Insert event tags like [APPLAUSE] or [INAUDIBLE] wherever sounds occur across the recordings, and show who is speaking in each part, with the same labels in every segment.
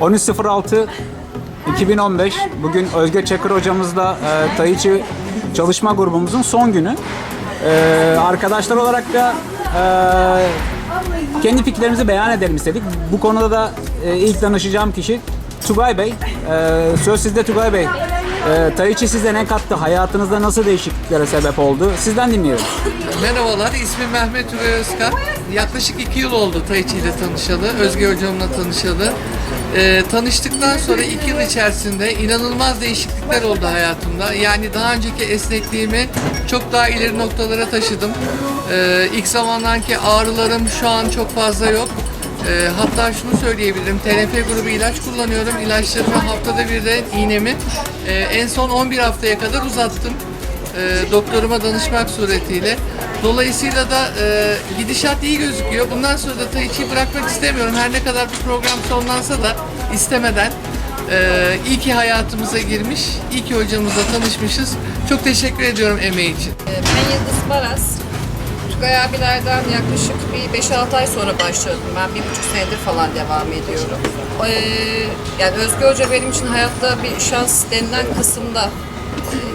Speaker 1: 13.06 2015 bugün Özge Çakır hocamızla e, Tai Chi çalışma grubumuzun son günü. E, arkadaşlar olarak da e, kendi fikirlerimizi beyan edelim istedik. Bu konuda da e, ilk danışacağım kişi Tugay Bey. E, söz sizde Tugay Bey. E, tai Chi size ne kattı? Hayatınızda nasıl değişikliklere sebep oldu? Sizden dinleyelim.
Speaker 2: Merhabalar, ismim Mehmet Ürey Özkan. Yaklaşık iki yıl oldu Tai Chi ile tanışalı, Özge Hocam'la tanışalı. Ee, tanıştıktan sonra iki yıl içerisinde inanılmaz değişiklikler oldu hayatımda. Yani daha önceki esnekliğimi çok daha ileri noktalara taşıdım. Ee, ilk zamanlarki ağrılarım şu an çok fazla yok. Ee, hatta şunu söyleyebilirim, TNF grubu ilaç kullanıyorum. İlaçlarımı haftada bir de iğnemi e, en son 11 haftaya kadar uzattım e, doktoruma danışmak suretiyle. Dolayısıyla da e, gidişat iyi gözüküyor. Bundan sonra da Tai Chi'yi bırakmak istemiyorum. Her ne kadar bu program sonlansa da istemeden e, iyi ki hayatımıza girmiş, iyi ki hocamızla tanışmışız. Çok teşekkür ediyorum emeği için.
Speaker 3: Ben Yıldız Baras. Tugay abilerden yaklaşık bir 5-6 ay sonra başladım. Ben bir buçuk senedir falan devam ediyorum. Ee, yani Özgür Hoca benim için hayatta bir şans denilen kısımda e,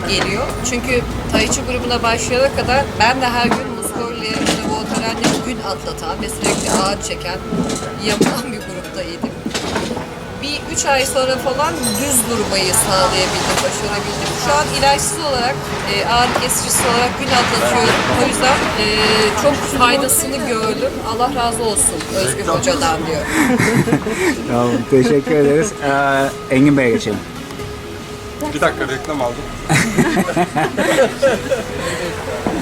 Speaker 3: geliyor. Çünkü Tai Chi grubuna başlayana kadar ben de her gün Muskorlu'ya işte bu törenle gün atlatan ve sürekli ağır çeken, yapılan bir gruptaydım. Bir üç ay sonra falan düz durmayı sağlayabildim, başarabildim. Şu an ilaçsız olarak, e, ağrı kesicisi olarak gün atlatıyorum. O yüzden e, çok faydasını gördüm. Allah razı olsun Özgür Hoca'dan diyor.
Speaker 1: Tamam, teşekkür ederiz. E, Engin Bey'e geçelim.
Speaker 4: Bir dakika reklam aldım.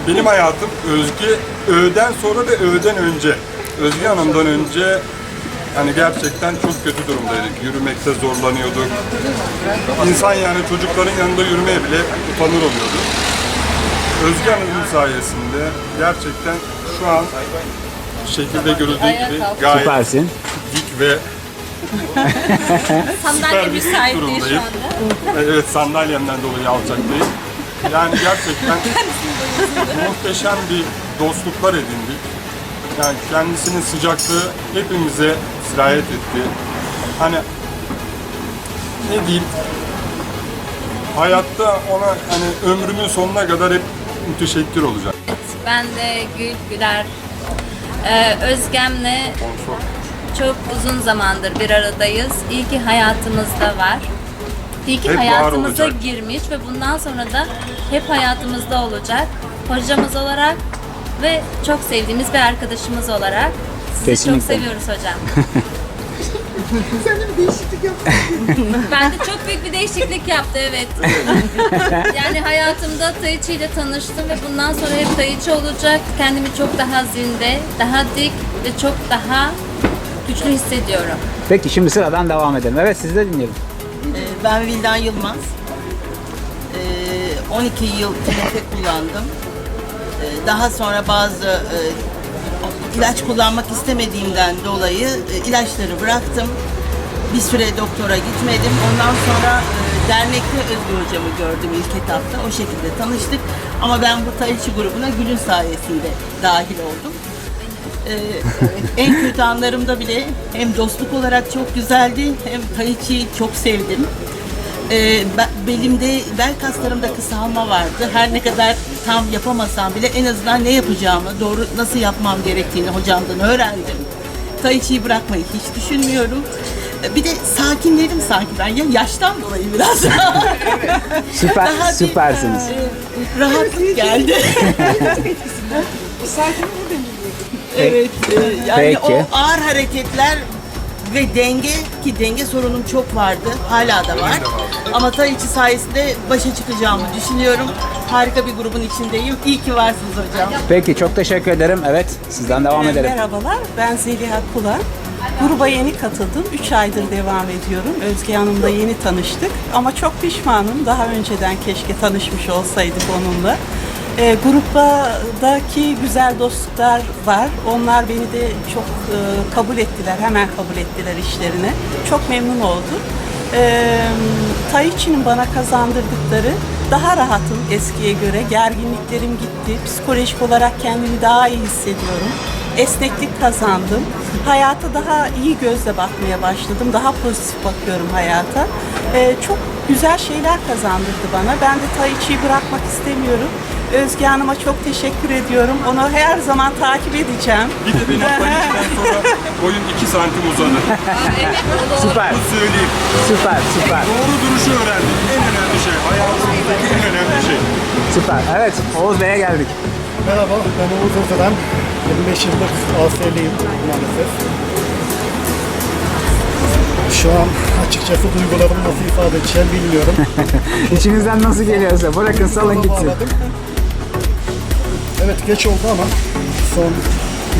Speaker 4: Benim hayatım Özge Ö'den sonra ve Ö'den önce. Özge Hanım'dan önce hani gerçekten çok kötü durumdaydık. Yürümekte zorlanıyorduk. İnsan yani çocukların yanında yürümeye bile utanır oluyordu. Özge Hanım'ın sayesinde gerçekten şu an şekilde görüldüğü gibi gayet
Speaker 1: Süpersin.
Speaker 4: dik ve [LAUGHS] süper bir dik durumdayım. Evet sandalyemden dolayı alçaktayım. Yani gerçekten [LAUGHS] muhteşem bir dostluklar edindik. Yani kendisinin sıcaklığı hepimize sirayet etti. Hani ne diyeyim hayatta ona hani ömrümün sonuna kadar hep müteşekkir olacağım.
Speaker 5: Ben de Gül Güler ee, Özgem'le çok uzun zamandır bir aradayız. İyi ki hayatımızda var. İyi ki
Speaker 4: Hep
Speaker 5: hayatımıza girmiş ve bundan sonra da hep hayatımızda olacak. Hocamız olarak ve çok sevdiğimiz bir arkadaşımız olarak. Sizi
Speaker 1: Kesinlikle.
Speaker 5: çok seviyoruz hocam. [LAUGHS] [LAUGHS] Ben de çok büyük bir değişiklik yaptı evet. yani hayatımda Chi ile tanıştım ve bundan sonra hep Chi olacak. Kendimi çok daha zinde, daha dik ve çok daha güçlü hissediyorum.
Speaker 1: Peki şimdi sıradan devam edelim. Evet sizi de dinleyelim.
Speaker 6: Ee, Ben Vildan Yılmaz. Ee, 12 yıl TNF kullandım. Ee, Daha sonra bazı e, ilaç kullanmak istemediğimden dolayı e, ilaçları bıraktım. Bir süre doktora gitmedim. Ondan sonra e, dernekte Özgür hocamı gördüm ilk etapta. O şekilde tanıştık. Ama ben bu Tai Chi grubuna Gül'ün sayesinde dahil oldum. Ee, en kötü anlarımda bile hem dostluk olarak çok güzeldi hem Tai Chi'yi çok sevdim. Be- belimde bel kaslarımda kısalma vardı. Her ne kadar tam yapamasam bile en azından ne yapacağımı, doğru nasıl yapmam gerektiğini hocamdan öğrendim. Tai Chi'yi bırakmayı hiç düşünmüyorum. Ee, Bir de sakinledim sanki ben ya yaştan dolayı biraz. [LAUGHS]
Speaker 1: Süper,
Speaker 6: Daha bir,
Speaker 1: süpersiniz.
Speaker 6: e, rahatlık geldi. [LAUGHS] evet. e, yani
Speaker 1: Peki.
Speaker 6: o ağır hareketler ve denge ki denge sorunum çok vardı. Hala da var. Ama Tai Chi sayesinde başa çıkacağımı düşünüyorum. Harika bir grubun içindeyim. İyi ki varsınız hocam.
Speaker 1: Peki çok teşekkür ederim. Evet sizden devam edelim.
Speaker 7: Merhabalar, ben Zeliha Kula. Gruba yeni katıldım. 3 aydır devam ediyorum. Özge Hanım'la yeni tanıştık. Ama çok pişmanım. Daha önceden keşke tanışmış olsaydık onunla. Ee, gruptaki güzel dostluklar var. Onlar beni de çok e, kabul ettiler. Hemen kabul ettiler işlerine. Çok memnun oldum. Ee, Tai Chi'nin bana kazandırdıkları daha rahatım eskiye göre. Gerginliklerim gitti. Psikolojik olarak kendimi daha iyi hissediyorum. esneklik kazandım. Hayata daha iyi gözle bakmaya başladım. Daha pozitif bakıyorum hayata. Ee, çok güzel şeyler kazandırdı bana. Ben de Tai Chi'yi bırakmak istemiyorum. Özge Hanım'a çok teşekkür ediyorum. Onu her zaman takip edeceğim.
Speaker 4: Bir de benim [LAUGHS] panikten sonra boyum 2 santim uzadı.
Speaker 1: Süper,
Speaker 4: Bunu söyleyeyim.
Speaker 1: süper, süper,
Speaker 4: Doğru duruşu öğrendim. En önemli şey. Hayatımızdaki en önemli şey.
Speaker 1: süper. Evet, Oğuz Bey'e geldik.
Speaker 8: Merhaba, ben Oğuz Özdelen. 25 yıllık ASL'yim maalesef. Şu an açıkçası duygularımı nasıl ifade edeceğim bilmiyorum. [LAUGHS]
Speaker 1: İçinizden nasıl geliyorsa bırakın salın gitsin.
Speaker 8: Bağladım. Evet geç oldu ama son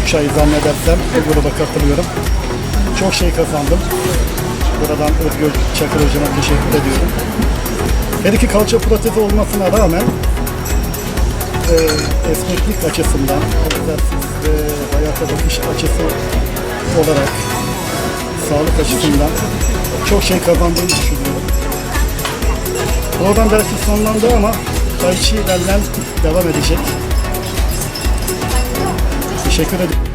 Speaker 8: 3 ay zannedersem bu gruba katılıyorum. Çok şey kazandım. Buradan Özgür Çakır Hocama teşekkür ediyorum. Her iki kalça protezi olmasına rağmen e, esneklik açısından, egzersiz hayata bakış açısı olarak sağlık açısından çok şey kazandığını düşünüyorum. Oradan belki sonlandı ama Tai Chi devam edecek. Teşekkür ederim.